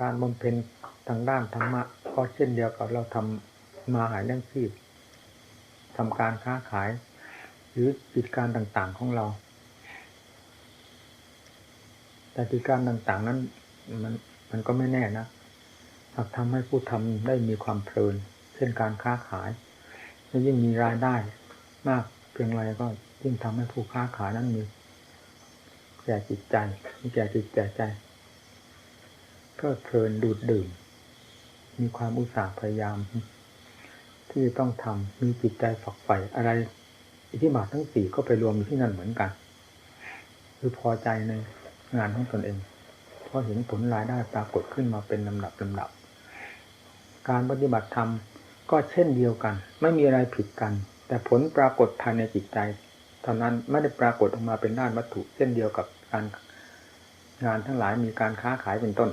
การบำเพ็ญทางด้านธรรมะก็เช่นเดียวกับเราทำมาหายเรื่องชีพทำการค้าขาย หรือกิจการต่างๆของเรา แต่กิจการต่างๆนั้นมันมันก็ไม่แน่นะหากทำให้ผู้ทำได้มีความเพลิน เช่นการค้าขายยิ่งมีรายได้ มากเพียงไรก็ยิ่งทำให้ผู้ค้าขายนั้นมีแก่จิตใจมีแก่จิตแก่ใจ เพลิดเพลินดูดดื่ม มีความอุตสาห์พยายาม ที่ต้องทำมีจิตใจฝักใฝ่อะไร อิทธิบาททั้งสี่ก็ไปรวมอยู่ที่นั่นเหมือนกัน คือพอใจในงานของตนเองเพราะเห็นผลรายได้ปรากฏขึ้นมาเป็นลำดับลำดับ การปฏิบัติธรรมก็เช่นเดียวกัน ไม่มีอะไรผิดกัน แต่ผลปรากฏภายในจิตใจเท่านั้นไม่ได้ปรากฏออกมาเป็นด้านวัตถุ เช่นเดียวกับการงานทั้งหลายมีการค้าขายเป็นต้น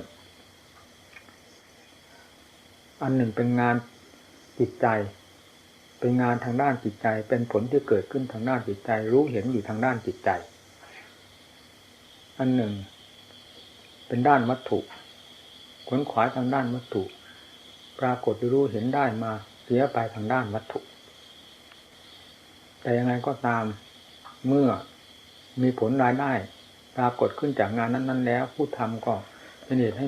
อันหนึ่งเป็นงานจิตใจ เป็นงานทางด้านจิตใจ เป็นผลที่เกิดขึ้นทางด้านจิตใจ รู้เห็นอยู่ทางด้านจิตใจ อันหนึ่ง เป็นด้านวัตถุขวนขวายทางด้านวัตถุ ปรากฏรู้เห็นได้มาเสียไปทางด้านวัตถุ แต่ยังไงก็ตามเมื่อมีผลรายได้ ปรากฏขึ้นจากงานนั้น ๆ แล้ว ผู้ทำก็เป็นเหตุให้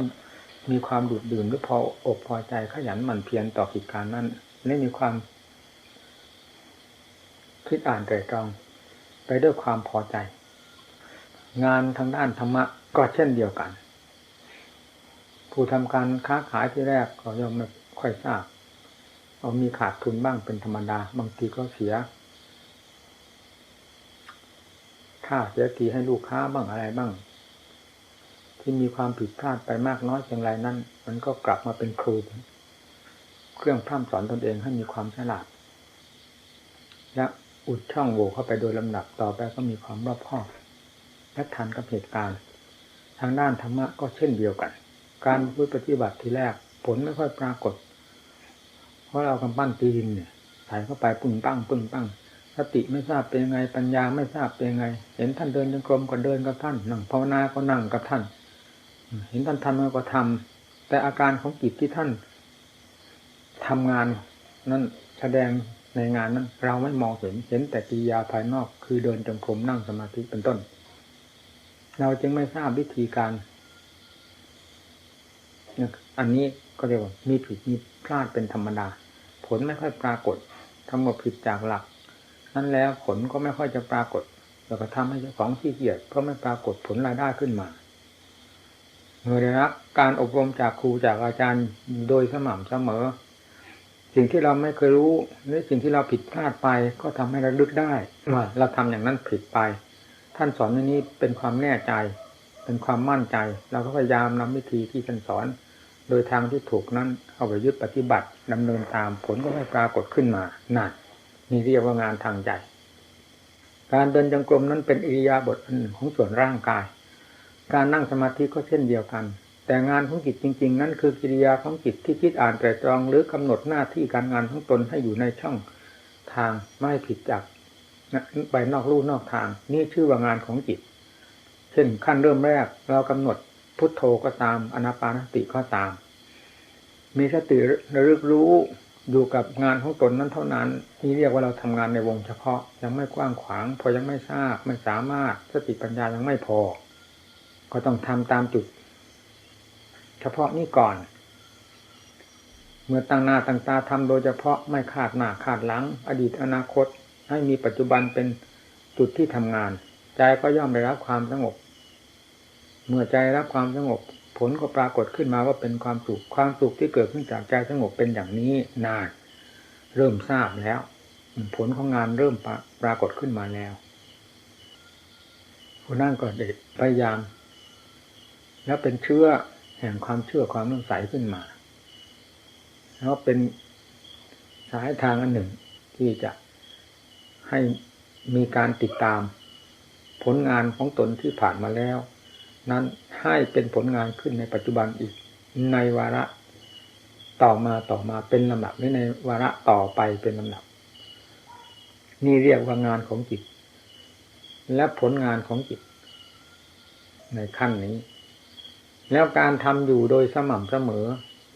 มีความดูดดื่มหรือพออกพอใจขยันหมั่นเพียรต่อกิจการนั้นและมีความ คิดอ่านแต่ตรอง ไปด้วยความพอใจ งานทางด้านธรรมะก็เช่นเดียวกัน ผู้ทำการค้าขายที่แรกก็ยอมไม่ค่อยทราบเอามีขาดทุนบ้างเป็นธรรมดา บางทีก็เสียค่าเสียทีให้ลูกค้าบ้างอะไรบ้าง ที่มีความผิดพลาดไปมากน้อยเพียงไรนั้น มันก็กลับมาเป็นครู เครื่องพร่ำสอนตนเองให้มีความฉลาด และอุดช่องโหว่เข้าไปโดยลำดับต่อไปก็มีความรอบคอบและทันกับเหตุการณ์ ทางด้านธรรมะก็เช่นเดียวกัน การพูดปฏิบัติทีแรกผลไม่ค่อยปรากฏ เพราะเรากำปั้นตีดินเนี่ยใส่เข้าไปปึ้งปั้งปึ้งปั้งสติไม่ทราบเป็นยังไงปัญญาไม่ทราบเป็นยังไง เห็นท่านเดินจงกรมก็เดินกับท่านนั่งภาวนาก็นั่งกับท่าน เห็นท่านทำก็ทำแต่อาการของจิตที่ท่านทำงานนั้นแสดงในงานนั้น เราไม่มองเห็นเห็นแต่กิริยาภายนอก คือเดินจงกรมนั่งสมาธิเป็นต้น เราจึงไม่ทราบวิธีการอันนี้ก็เรียกว่ามีผิดมีพลาดเป็นธรรมดา ผลไม่ค่อยปรากฏทำหมดผิดจากหลัก นั้นแล้วผลก็ไม่ค่อยจะปรากฏ แล้วก็ทำให้เจ้าของขี้เกียจเพราะไม่ปรากฏผลรายได้ขึ้นมา เมื่อได้รับการอบรมจากครูจากอาจารย์โดยสม่ำเสมอ สิ่งที่เราไม่เคยรู้หรือสิ่งที่เราผิดพลาดไปก็ทำให้เราลึกได้ว่าเราทำอย่างนั้นผิดไป ท่านสอนในนี้เป็นความแน่ใจ เป็นความมั่นใจ เราก็พยายามนำวิธีที่ท่านสอน โดยทางที่ถูกนั้นเอาไปยึดปฏิบัติดำเนินตามผลก็ไม่ปรากฏขึ้นมานั่นนี่เรียกว่างานทางใจการเดินจงกรมนั้นเป็นอิริยาบถอันของส่วนร่างกาย การนั่งสมาธิก็เช่นเดียวกัน แต่งานของจิตจริง ๆ นั้นคือกิริยาของจิตที่คิดอ่านแต่ตรองหรือกำหนดหน้าที่การงานของตนให้อยู่ในช่องทางไม่ผิดจากไปนอกลู่นอกทาง นี่ชื่อว่างานของจิต เช่นขั้นเริ่มแรก เรากำหนดพุทโธก็ตามอนาปานสติก็ตาม มีสติระลึกรู้อยู่กับงานของตนนั้นเท่านั้นนี่เรียกว่าเราทำงานในวงเฉพาะยังไม่กว้างขวาง พอยังไม่ทราบไม่สามารถสติปัญญายังไม่พอ ก็ต้องทำตามจุด เฉพาะนี้ก่อน เมื่อตั้งหน้าตั้งตาทำโดยเฉพาะไม่ขาดหน้าขาดหลัง อดีตอนาคต ให้มีปัจจุบันเป็นจุดที่ทำงาน ใจก็ย่อมได้รับความสงบ เมื่อใจรับความสงบ ผลก็ปรากฏขึ้นมาว่าเป็นความสุขความสุขที่เกิดขึ้นจากใจสงบเป็นอย่างนี้นานเริ่มทราบแล้ว ผลของงานเริ่มปรากฏขึ้นมาแล้วผู้นั่งก็เด็ดพยายาม แล้วเป็นเชื่อแห่งความเชื่อความนุ่งใสขึ้นมา แล้วเป็นสายทางอันหนึ่งที่จะให้มีการติดตามผลงานของตนที่ผ่านมาแล้ว นั้นให้เป็นผลงานขึ้นในปัจจุบันอีกในวาระต่อมาต่อมาเป็นลำดับหรือในวาระต่อไปเป็นลำดับ นี่เรียกว่างานของจิต และผลงานของจิต ในขั้นนี้ แล้วการทำอยู่โดยสม่ำเสมอ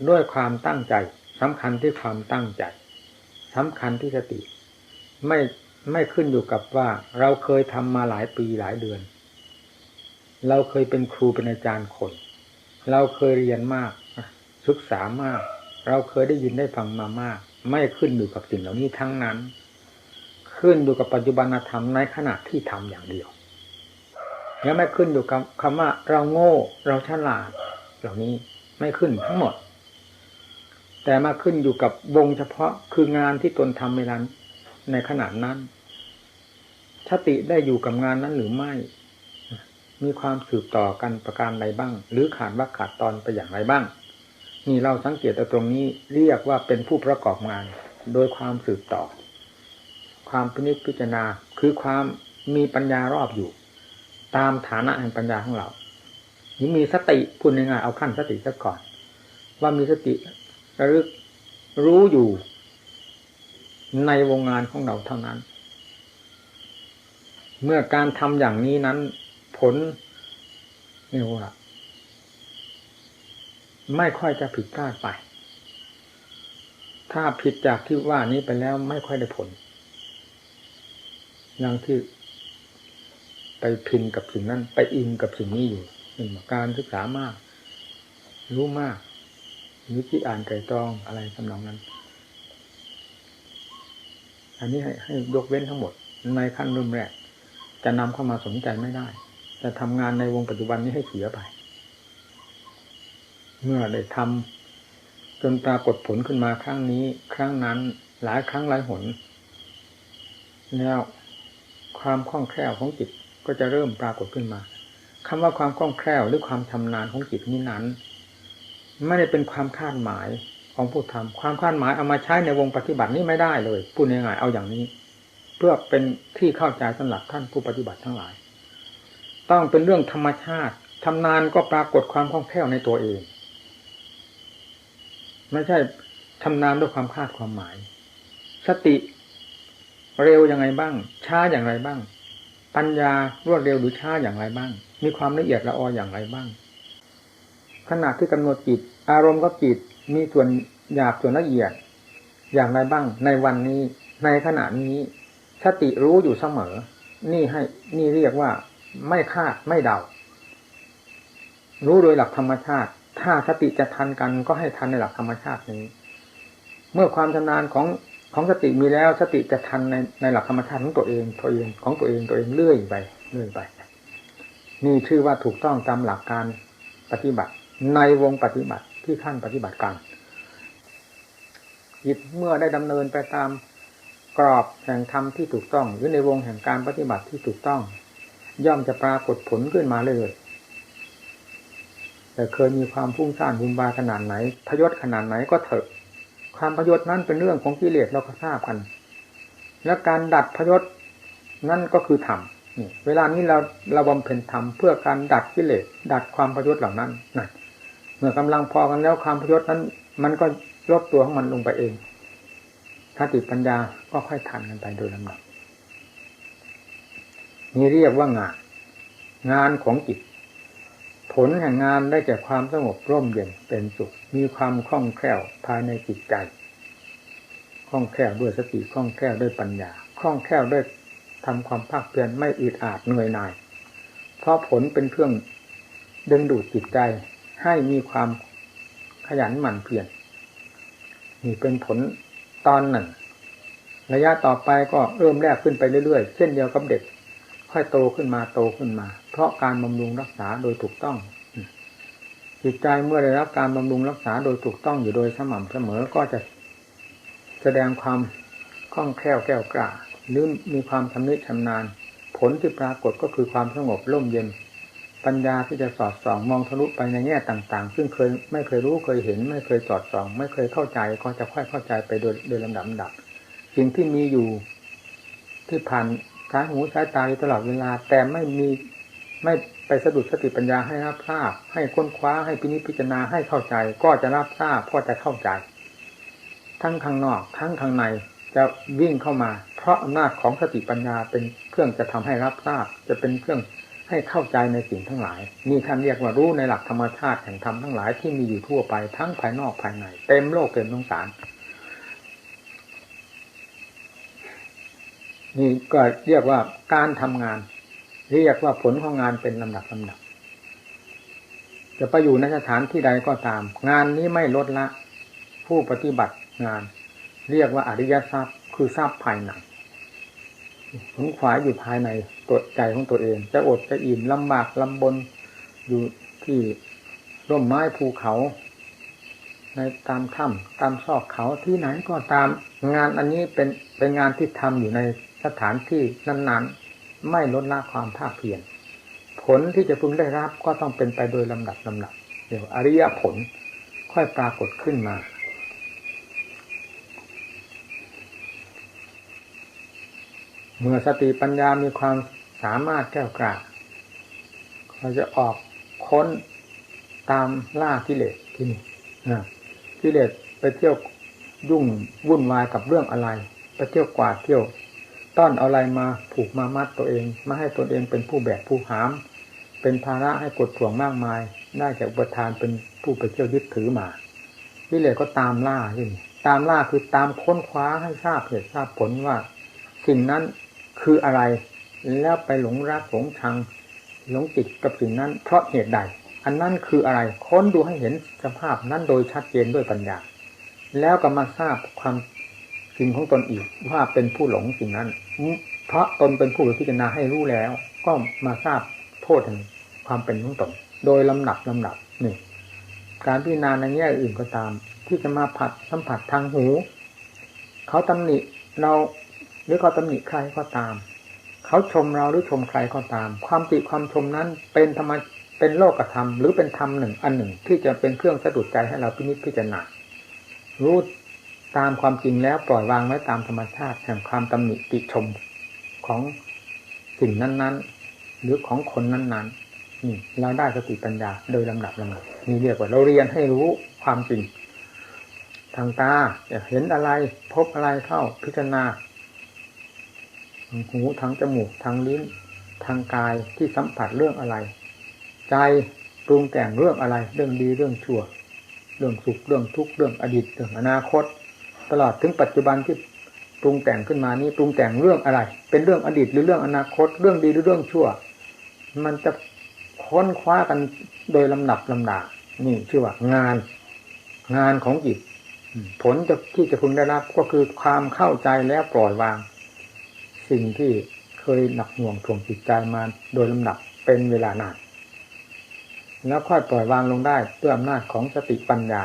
ด้วยความตั้งใจสำคัญที่ความตั้งใจสำคัญที่สติ ไม่ไม่ขึ้นอยู่กับว่าเราเคยทำมาหลายปีหลายเดือน เราเคยเป็นครูเป็นอาจารย์คน เราเคยเรียนมากศึกษามาก เราเคยได้ยินได้ฟังมามาก ไม่ขึ้นอยู่กับสิ่งเหล่านี้ทั้งนั้น ขึ้นอยู่กับปัจจุบันธรรมในขณะที่ทำอย่างเดียว แล้วไม่ขึ้นอยู่กับคำว่าเราโง่ เราฉลาด เหล่านี้ไม่ขึ้นทั้งหมด แต่มาขึ้นอยู่กับวงเฉพาะคืองานที่ตนทำเวลาในขณะนั้นสติได้อยู่กับงานนั้นหรือไม่ มีความสืบต่อกันประการใดบ้าง หรือขาดว่าขาดตอนไปอย่างไรบ้าง นี่เราสังเกตตรงนี้เรียกว่าเป็นผู้ประกอบงาน โดยความสืบต่อ ความพินิจพิจารณาคือความมีปัญญารอบอยู่ ตามฐานะแห่งปัญญาของเรานี่มีสติพูดง่ายๆเอาขั้นสติซะก่อน ว่ามีสติระลึกรู้อยู่ในวงงานของเราเท่านั้น เมื่อการทำอย่างนี้นั้น ผลนี่ว่าไม่ค่อยจะผิดพลาดไป ถ้าผิดจากที่ว่านี้ไปแล้วไม่ค่อยได้ผล อย่างที่ ไปพินกับสิ่งนั้น ไปอินกับสิ่งนี้อยู่หนึ่งการศึกษามาก รู้มากนิจิอ่านไก่ตองอะไรสำนองนั้น อันนี้ให้ให้ยกเว้นทั้งหมด ในขั้นเริ่มแรก จะนำเข้ามาสนใจไม่ได้ แต่ทำงานในวงปัจจุบันนี้ให้เสียไป เมื่อได้ทำจนปรากฏผลขึ้นมาครั้งนี้ ครั้งนั้น หลายครั้งหลายหน แล้วความคล่องแคล่วของจิต ก็จะเริ่มปรากฏขึ้นมาคำว่าความคล่องแคล่วหรือความชำนาญของจิตนี้นั้น ไม่ได้เป็นความคาดหมายของผู้ทำความคาดหมายเอามาใช้ในวงปฏิบัตินี้ไม่ได้เลยพูดง่ายๆเอาอย่างนี้ เพื่อเป็นที่เข้าใจสำหรับท่านผู้ปฏิบัติทั้งหลาย ต้องเป็นเรื่องธรรมชาติทำนานก็ปรากฏความคล่องแคล่วในตัวเอง ไม่ใช่ทำนานด้วยความคาดความหมาย สติเร็วยังไงบ้าง ช้าอย่างไรบ้าง ปัญญารวดเร็วหรือช้าอย่างไรบ้าง มีความละเอียดละอออย่างไรบ้าง ขณะที่กำหนดจิต อารมณ์ก็จิตมีส่วนหยาบส่วนละเอียด อย่างไรบ้าง ในวันนี้ ในขณะนี้สติรู้อยู่เสมอ นี่ให้นี่เรียกว่า ไม่คาดไม่เดา รู้โดยหลักธรรมชาติ ถ้าสติจะทันกันก็ให้ทันในหลักธรรมชาตินี้ เมื่อความชำนาญของ ของสติมีแล้วสติจะทันในในหลักธรรมชาติของตัวเองตัวเองของตัวเองตัวเองเรื่อยไปเรื่อยไป นี่ชื่อว่าถูกต้องตามหลักการปฏิบัติ ในวงปฏิบัติที่ท่านปฏิบัติการจิตเมื่อได้ดำเนินไปตามกรอบแห่งธรรมที่ถูกต้อง หรือในวงแห่งการปฏิบัติที่ถูกต้อง ย่อมจะปรากฏผลขึ้นมาเลยแต่เคยมีความพุ่งสร้างบุญบาขนาดไหน พยศขนาดไหนก็เถอะ ความพยศนั้นเป็นเรื่องของกิเลสเราก็ทราบกัน และการดัดพยศนั่นก็คือธรรมเวลานี้เราเราบำเพ็ญธรรมเพื่อการดัดกิเลสดัดความพยศเหล่านั้นนั่นเมื่อกำลังพอกันแล้วความพยศนั้น มันก็ลดตัวของมันลงไปเองถ้าติปัญญาก็ค่อยทันกันไปโดยลำดับนี่เรียกว่างาน งานของจิต ผลแห่งงานได้แก่ความสงบร่มเย็นเป็นสุข มีความคล่องแคล่วภายในจิตใจคล่องแคล่วด้วยสติคล่องแคล่วด้วยปัญญาคล่องแคล่วด้วยทำความภาคเพียรไม่อึดอาดเหนื่อยหน่าย เพราะผลเป็นเครื่องดึงดูดจิตใจให้มีความขยันหมั่นเพียรนี่เป็นผลตอนหนึ่ง ระยะต่อไปก็เริ่มแรกขึ้นไปเรื่อยๆ เช่นเดียวกับเด็ก ค่อยโตขึ้นมาโตขึ้นมา เพราะการบำรุงรักษาโดยถูกต้องจิตใจเมื่อได้รับการบำรุงรักษาโดยถูกต้องอยู่โดยสม่ำเสมอก็จะแสดงความคล่องแคล่วแก้วกล้าหรือมีความชำนิชำนาญ ผลที่ปรากฏก็คือความสงบร่มเย็น ปัญญาที่จะสอดส่องมองทะลุไปในแง่ต่างๆ ซึ่งเคยไม่เคยรู้เคยเห็น ไม่เคยสอดส่อง ไม่เคยเข้าใจก็จะค่อยเข้าใจไปโดยโดยลำดับดับสิ่งที่มีอยู่ที่ผ่าน สายหูสายตาอยู่ตลอดเวลา แต่ไม่มีไม่ไปสะดุดสติปัญญาให้รับทราบ ให้ค้นคว้าให้พินิจพิจารณาให้เข้าใจ ก็จะรับทราบก็จะเข้าใจ ทั้งข้างนอกทั้งข้างในจะวิ่งเข้ามา เพราะอำนาจของสติปัญญาเป็นเครื่องจะทำให้รับทราบ จะเป็นเครื่องให้เข้าใจในสิ่งทั้งหลายนี่ท่านเรียกว่ารู้ในหลักธรรมชาติแห่งธรรมทั้งหลายที่มีอยู่ทั่วไปทั้งภายนอกภายในเต็มโลกเต็มสงสาร นี่ก็เรียกว่าการทำงาน เรียกว่าผลของงานเป็นลำดับลำดับ จะไปอยู่ในสถานที่ใดก็ตาม งานนี้ไม่ลดละ ผู้ปฏิบัติงาน เรียกว่าอริยทรัพย์ คือทรัพย์ภายในขนขวายอยู่ภายในตัวใจของตัวเอง จะอดจะอิ่มลำบากลำบนอยู่ที่ร่มไม้ภูเขา ในตามถ้ำตามซอกเขาที่ไหนก็ตามงานอันนี้เป็นเป็นงานที่ทำอยู่ใน สถานที่นั้นๆ ไม่ลดละความภาคเพียรผลที่จะพึงได้รับก็ต้องเป็นไปโดยลำดับลำดับเดี๋ยวอริยผลค่อยปรากฏขึ้นมา เมื่อสติปัญญามีความสามารถแก้วกล้าเราจะออกค้นตามล่ากิเลสที่นี่กิเลสไปเที่ยวยุ่งวุ่นวายกับเรื่องอะไร ไปเที่ยวกวาดเที่ยว ต้อนเอาอะไรมาผูกมามัดตัวเองมาให้ตนเองเป็นผู้แบกผู้หาม เป็นภาระให้กดถ่วงมากมาย ได้จากประทานเป็นผู้ไปเที่ยวยึดถือมากิเลสก็ตามล่าที่งตามล่าคือตามค้นคว้าให้ทราบเหตุทราบผลว่า สิ่งนั้นคืออะไร แล้วไปหลงรักหลงชังหลงติดกับสิ่งนั้น เพราะเหตุใด อันนั้นคืออะไรค้นดูให้เห็นสภาพนั้นโดยชัดเจนด้วยปัญญา แล้วก็มาทราบความ สิ่งของตนอีกว่าเป็นผู้หลงสิ่งนั้นเพราะตนเป็นผู้พิจารณาให้รู้แล้ว ก็มาทราบโทษแห่งความเป็นของตนโดยลำดับลำดับหนึ่งการพิจารณาในแง่อื่นก็ตาม ที่จะมาผัดสัมผัสทางหูเขาตำหนิเราหรือเขาตำหนิใครก็ตาม เขาชมเราหรือชมใครก็ตาม ความติความชมนั้นเป็นธรรมเป็นโลกธรรมหรือเป็นธรรมหนึ่งอันหนึ่งที่จะเป็นเครื่องสะดุดใจให้เราพินิจพิจารณารู้ ตามความจริงแล้วปล่อยวางไว้ตามธรรมชาติแห่งความตำหนิติชมของสิ่งนั้นๆ หรือของคนนั้นๆนี่เราได้สติปัญญาโดยลำดับลำดับนี่เรียกว่าเราเรียนให้รู้ความจริง ทางตาอยากเห็นอะไรพบอะไรเข้าพิจารณาหูทางจมูกทางลิ้นทางกายที่สัมผัสเรื่องอะไร ใจปรุงแต่งเรื่องอะไร เรื่องดีเรื่องชั่ว เรื่องสุขเรื่องทุกข์เรื่องอดีตเรื่องอนาคต ตลอดถึงปัจจุบันที่ปรุงแต่งขึ้นมานี้ปรุงแต่งเรื่องอะไร เป็นเรื่องอดีตหรือเรื่องอนาคต เรื่องดีหรือเรื่องชั่ว มันจะค้นคว้ากันโดยลำดับลำดานี่ชื่อว่างาน งานของจิตผลจะที่จะพึงได้รับก็คือความเข้าใจแล้วปล่อยวาง สิ่งที่เคยหนักหน่วงถ่วงจิตใจมาโดยลำดับเป็นเวลานานแล้วค่อยปล่อยวางลงได้ด้วยอำนาจของสติปัญญา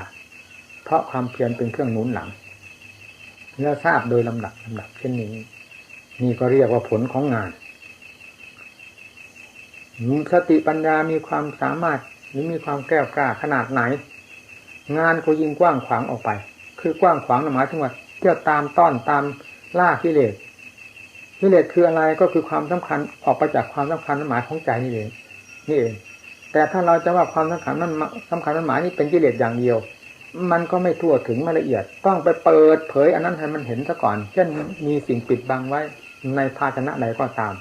เพราะความเพียรเป็นเครื่องหนุนหลัง แล้วทราบโดยลำดับลำดับเช่นนี้ นี่ก็เรียกว่าผลของงานสติปัญญามีความสามารถหรือมีความแก้วกล้าขนาดไหน งานก็ยิ่งกว้างขวางออกไป คือกว้างขวางหมายถึงว่าเที่ยวตามต้อนตามล่ากิเลสกิเลสคืออะไรก็คือความสำคัญออกไปจากความสำคัญหมายของใจนี่เองนี่เองแต่ถ้าเราจะว่าความสำคัญนั้นสำคัญนั้นหมายนี่เป็นกิเลสอย่างเดียว มันก็ไม่ทั่วถึงไม่ละเอียด ต้องไปเปิดเผยอันนั้นให้มันเห็นซะก่อน เช่นมีสิ่งปิดบังไว้ในภาชนะใดก็ตาม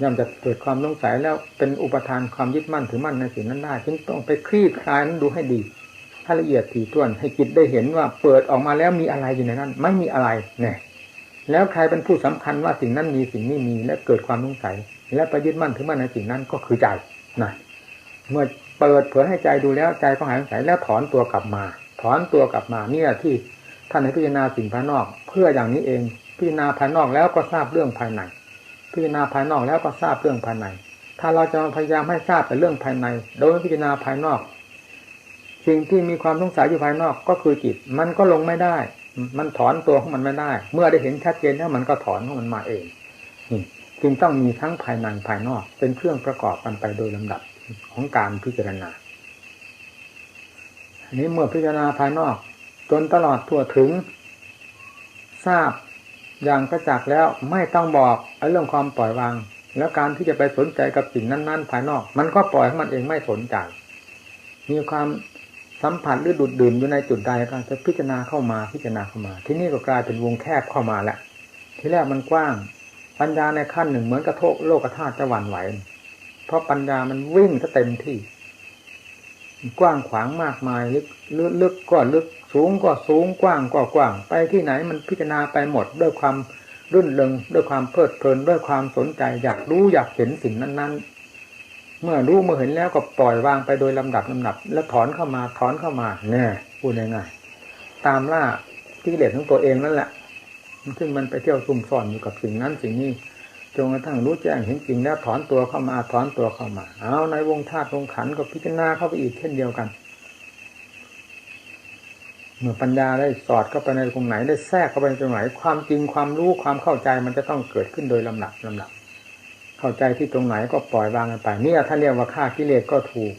ย่อมจะเกิดความสงสัยแล้วเป็นอุปทานความยึดมั่นถือมั่นในสิ่งนั้นได้จึงต้องไปคลี่คลายนั้นดูให้ดีถ้าละเอียดถี่ถ้วน ให้จิตได้เห็นว่าเปิดออกมาแล้วมีอะไรอยู่ในนั้น ไม่มีอะไรเนี่ยแล้วใครเป็นผู้สำคัญว่าสิ่งนั้นมีสิ่งนี้มีและเกิดความสงสัย และไปยึดมั่นถือมั่นในสิ่งนั้นก็คือใจนะเมื่อ เปิดเผยให้ใจดูแล้วใจก็หายสงสัยแล้วถอนตัวกลับมา ถอนตัวกลับมาเนี่ยที่ท่านให้พิจารณาสิ่งภายนอก เพื่ออย่างนี้เอง พิจารณาภายนอกแล้วก็ทราบเรื่องภายในพิจารณาภายนอกแล้วก็ทราบเรื่องภายใน ถ้าเราจะพยายามให้ทราบแต่เรื่องภายใน โดยพิจารณาภายนอก สิ่งที่มีความสงสัยอยู่ภายนอกก็คือจิต มันก็ลงไม่ได้ มันถอนตัวของมันไม่ได้ เมื่อได้เห็นชัดเจนแล้วมันก็ถอนของมันมาเองจึงต้องมีทั้งภายในภายนอก เป็นเครื่องประกอบกันไปโดยลำดับ ของการพิจารณาอันนี้เมื่อพิจารณาภายนอก จนตลอดทั่วถึง ทราบอย่างกระจักแล้วไม่ต้องบอกเรื่องความปล่อยวาง แล้วการที่จะไปสนใจกับสิ่งนั้น ๆ ภายนอก มันก็ปล่อยให้มันเองไม่สนใจมีความสัมผัสหรือดูดดื่มอยู่ในจุดใดก็จะพิจารณาเข้ามาพิจารณาเข้ามา ที่นี่ก็กลายเป็นวงแคบเข้ามาแหละที่แรกมันกว้าง ปัญญาในขั้นหนึ่งเหมือนกระโทกโลกธาตุจะหวั่นไหว เพราะปัญญามันวิ่งซะเต็มที่ กว้างขวางมากมายลึกลึกก็ลึกสูงก็สูงกว้างก็กว้าง ไปที่ไหนมันพิจารณาไปหมดด้วยความรื่นเริงด้วยความเพลิดเพลินด้วยความสนใจ อยากรู้อยากเห็นสิ่งนั้น ๆ เมื่อรู้เมื่อเห็นแล้วก็ปล่อยวางไปโดยลำดับลำดับ แล้วถอนเข้ามาถอนเข้ามาเนี่ยพูดง่ายๆตามล่าที่เลสของตัวเองนั่นแหละซึ่งมันไปเที่ยวซุ่มซ่อนอยู่กับสิ่งนั้นสิ่งนี้ จนกระทั่งรู้แจ้งเห็นจริงแล้วถอนตัวเข้ามาถอนตัวเข้ามา เอาในวงธาตุวงขันก็พิจารณาเข้าไปอีกเช่นเดียวกัน เมื่อปัญญาได้สอดเข้าไปในตรงไหนได้แทรกเข้าไปตรงไหน ความจริงความรู้ความเข้าใจมันจะต้องเกิดขึ้นโดยลำดับลำดับ เข้าใจที่ตรงไหนก็ปล่อยวางกันไปนี่ถ้าเรียกว่าฆ่ากิเลสก็ถูก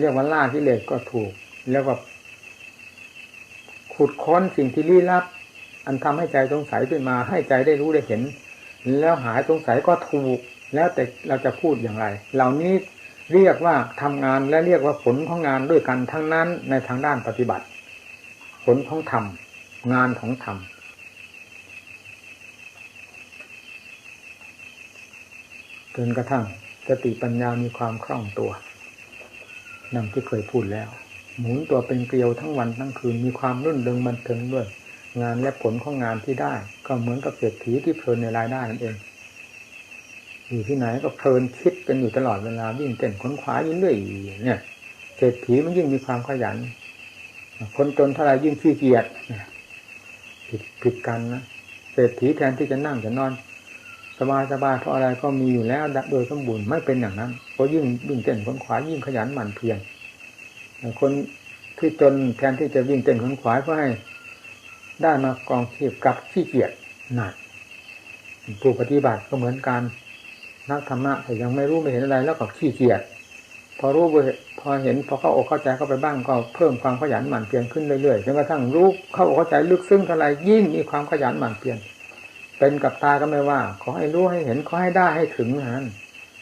เรียกว่าล่ากิเลสก็ถูกแล้วก็ขุดค้นสิ่งที่ลี้ลับ อันทำให้ใจสงสัยขึ้นมาให้ใจได้รู้ได้เห็น แล้วหายสงสัยก็ถูก แล้วแต่เราจะพูดอย่างไร เหล่านี้เรียกว่าทำงานและเรียกว่าผลของงานด้วยกันทั้งนั้นในทางด้านปฏิบัติ ผลของธรรมงานของธรรมจนกระทั่งสติปัญญามีความคล่องตัวนั่งที่เคยพูดแล้ว หมุนตัวเป็นเกลียวทั้งวันทั้งคืนมีความรื่นเริงบันเทิงด้วย งานและผลของงานที่ได้ ก็เหมือนกับเศรษฐีที่เพลินในรายได้นั่นเอง อยู่ที่ไหนก็เพลินคิดกันอยู่ตลอดเวลาวิ่งเต้นขนขวายิ่งเรื่อยเนี่ยเศรษฐีมันยิ่งมีความขยัน คนจนเท่าไรยิ่งขี้เกียจผิดผิดกันนะเศรษฐีแทนที่จะนั่งจะนอน สบายสบายเพราะอะไรก็มีอยู่แล้วโดยสมบูรณ์ไม่เป็นอย่างนั้นก็ยิ่งวิ่งเต้นขนขวายิ่งขยันหมั่นเพียรคนที่จนแทนที่จะวิ่งเต้นขนขวายเพื่อให้ ได้มากองเทียบกับขี้เกียจหนักผู้ปฏิบัติก็เหมือนกันนักธรรมะแต่ยังไม่รู้ไม่เห็นอะไรแล้วก็ขี้เกียจพอรู้พอเห็นพอเข้าอกเข้าใจเข้าไปบ้างก็เพิ่มความขยันหมั่นเพียรขึ้นเรื่อยๆจนกระทั่งรู้เข้าอกเข้าใจลึกซึ้งเท่าไรยิ่งมีความขยันหมั่นเพียรเป็นกับตาก็ไม่ว่า ขอให้รู้ให้เห็นขอให้ได้ให้ถึงนั้น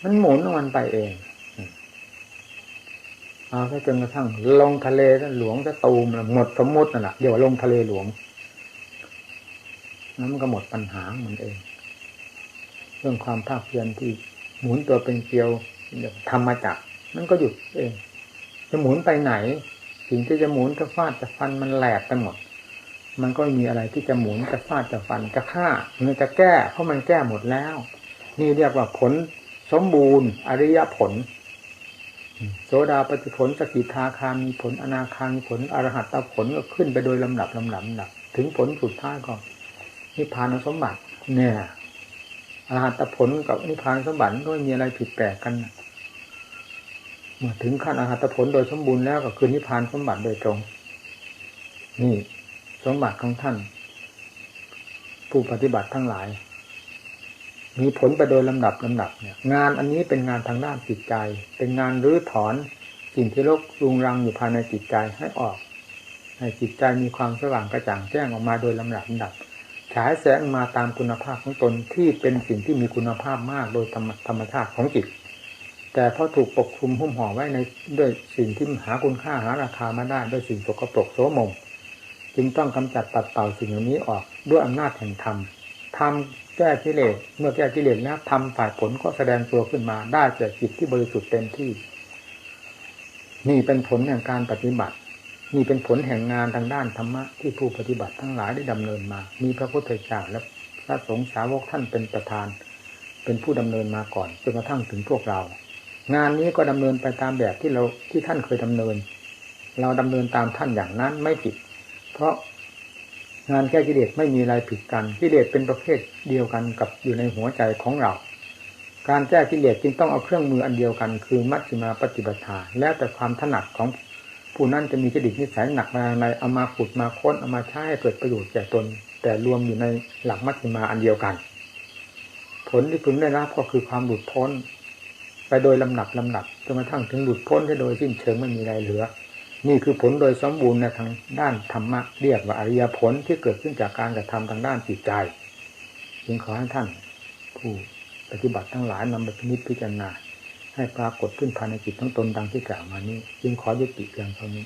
มันหมุนมันไปเองเอาแค่จนกระทั่งลงทะเลหลวงจะตูมหมดสมมตินั่นแหละเดี๋ยวลงทะเลหลวง นั้นมันก็หมดปัญหาเหมือนเอง เรื่องความภาคเพียรที่หมุนตัวเป็นเกลียวทำมาจากมันก็หยุดเอง จะหมุนไปไหน สิ่งที่จะหมุนจะฟาดจะฟันมันแหลกไปหมด มันก็มีอะไรที่จะหมุนจะฟาดจะฟันจะฆ่ามันจะแก้ เพราะมันแก้หมดแล้ว นี่เรียกว่าผลสมบูรณ์ อริยผลโสดาปฏิผลสกิทาคามีผลอนาคามีผลอรหัตตผลก็ขึ้นไปโดยลำดับลำดับลำดับถึงผลสุดท้ายก็ นิพพานสมบัติ เนี่ยอรหัตผลกับนิพพานสมบัติก็ไม่มีอะไรผิดแปลกกันเมื่อถึงขั้นอรหัตผลโดยสมบูรณ์แล้วก็คือนิพพานสมบัติโดยตรง นี่สมบัติของท่าน ผู้ปฏิบัติทั้งหลาย มีผลไปโดยลำดับลำดับเนี่ยงานอันนี้เป็นงานทางด้านจิตใจ เป็นงานรื้อถอนสิ่งที่รกรุงรังอยู่ภายในจิตใจให้ออก ให้จิตใจมีความสว่างกระจ่างแจ้งออกมาโดยลำดับลำดับ ฉายแสงมาตามคุณภาพของตนที่เป็นสิ่งที่มีคุณภาพมากโดยธรรมธรรมชาติของจิต แต่พอถูกปกคลุมหุ้มห่อไว้ในด้วยสิ่งที่หาคุณค่าหาราคามาได้ด้วยสิ่งสกปรกโสมม จึงต้องกำจัดปัดเป่าสิ่งเหล่านี้ออกด้วยอำนาจแห่งธรรมธรรมแก้กิเลสเมื่อแก้กิเลสแล้วทำฝ่ายผลก็แสดงตัวขึ้นมาได้จากจิตที่บริสุทธิ์เต็มที่ นี่เป็นผลแห่งการปฏิบัติ นี่เป็นผลแห่งงานทางด้านธรรมะที่ผู้ปฏิบัติทั้งหลายได้ดำเนินมา มีพระพุทธเจ้าและพระสงฆ์สาวกท่านเป็นประธาน เป็นผู้ดำเนินมาก่อนจนกระทั่งถึงพวกเรา งานนี้ก็ดำเนินไปตามแบบที่เราที่ท่านเคยดำเนิน เราดำเนินตามท่านอย่างนั้นไม่ผิด เพราะงานแก้กิเลสไม่มีอะไรผิดกันกิเลสเป็นประเภทเดียวกันกับอยู่ในหัวใจของเรา การแก้กิเลสจึงต้องเอาเครื่องมืออันเดียวกัน คือมัชฌิมาปฏิบัติแล้วแต่ความถนัดของ ผู้นั้นจะมีจดิตนิสัยหนักมาในเอามาขุดมาค้นเอามาใช้ให้เกิดประโยชน์แก่ตน แต่รวมอยู่ในหลักมัชฌิมาอันเดียวกัน ผลที่พึงได้รับก็คือความหลุดพ้น ไปโดยลำหนับลำหนับจนกระทั่งถึงหลุดพ้นได้โดยสิ้นเชิงไม่มีอะไรเหลือ นี่คือผลโดยสมบูรณ์ในทางด้านธรรมะเรียกว่าอริยผลที่เกิดขึ้นจากการกระทำทางด้านจิตใจจึงขอให้ท่าน ผู้ปฏิบัติทั้งหลายนำไปพินิจพิจารณา ให้ปรากฏขึ้นภายในจิตทั้งตนดังที่กล่าวมานี้ จึงขอยุติเพียงเท่านี้